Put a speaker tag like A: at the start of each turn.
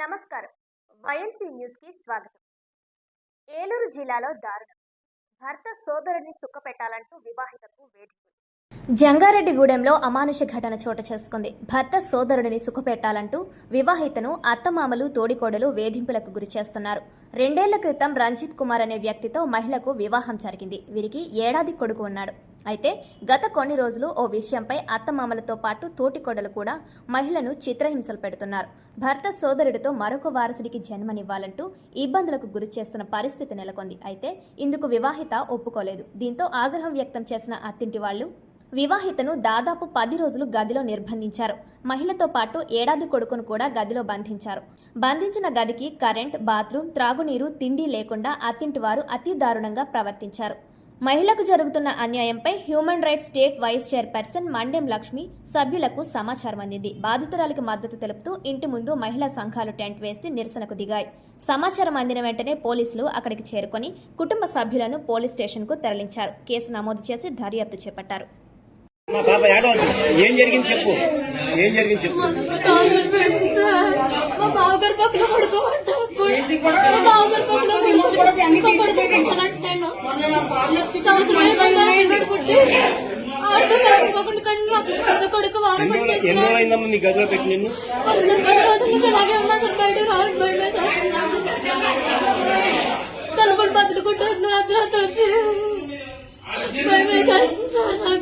A: నమస్కారం. వైఎన్సీ న్యూస్కి స్వాగతం. ఏలూరు జిల్లాలో దారుణం. భర్త సోదరుడిని సుఖపెట్టాలంటూ వివాహితకు వేధింపులు. జంగారెడ్డిగూడెంలో అమానుష ఘటన చోటు చేసుకుంది. భర్త సోదరుడిని సుఖపెట్టాలంటూ వివాహితను అత్తమామలు తోడికోడలు వేధింపులకు గురి చేస్తున్నారు. రెండేళ్ళ క్రితం రంజిత్ కుమార్ అనే వ్యక్తితో మహిళకు వివాహం జరిగింది. వీరికి ఏడాది కొడుకు ఉన్నాడు. అయితే గత కొన్ని రోజులు ఓ విషయంపై అత్తమామలతో పాటు తోటికోడలు కూడా మహిళను చిత్రహింసలు పెడుతున్నారు. భర్త సోదరుడితో మరొక వారసుడికి జన్మనివ్వాలంటూ ఇబ్బందులకు గురి చేస్తున్న పరిస్థితి నెలకొంది. అయితే ఇందుకు వివాహిత ఒప్పుకోలేదు. దీంతో ఆగ్రహం వ్యక్తం చేసిన అత్తింటి వాళ్ళు వివాహితను దాదాపు పది రోజులు గదిలో నిర్బంధించారు. మహిళతో పాటు ఏడాది కొడుకును కూడా గదిలో బంధించారు. బంధించిన గదికి కరెంట్ బాత్రూమ్ త్రాగునీరు తిండి లేకుండా అత్తింటి వారు అతి దారుణంగా ప్రవర్తించారు. మహిళకు జరుగుతున్న అన్యాయంపై human rights state vice chairperson Mandem Lakshmi సభ్యులకు సమాచారం అందింది. బాధితురాలికి మద్దతు తెలుపుతూ ఇంటి ముందు మహిళా సంఘాలు టెంట్ వేసి నిరసనకు దిగాయి. సమాచారం అందిన వెంటనే పోలీసులు అక్కడికి చేరుకొని కుటుంబ సభ్యులను పోలీస్ స్టేషన్కు తరలించారు. కేసు నమోదు చేసి దర్యాప్తు చేపట్టారు.
B: మా పాప ఏడవద్దు ఏం జరిగింది చెప్పు. ఏం జరిగింది చెప్పు.
C: టార్చర్ పెడుతుంది సార్ మా బావగారు పక్కన పడుకోమంటారు. మా బావగారు పక్కన
B: ఎన్ని అయిందమ్మా మీ గదిలో పెట్టి నిన్ను?
C: పది పది రోజుల నుంచి అలాగే ఉన్నా సార్ భయమే చేస్తున్నాను తలుపులు బతులుకుంటున్నారు అర్ధరాత్రి వచ్చి సార్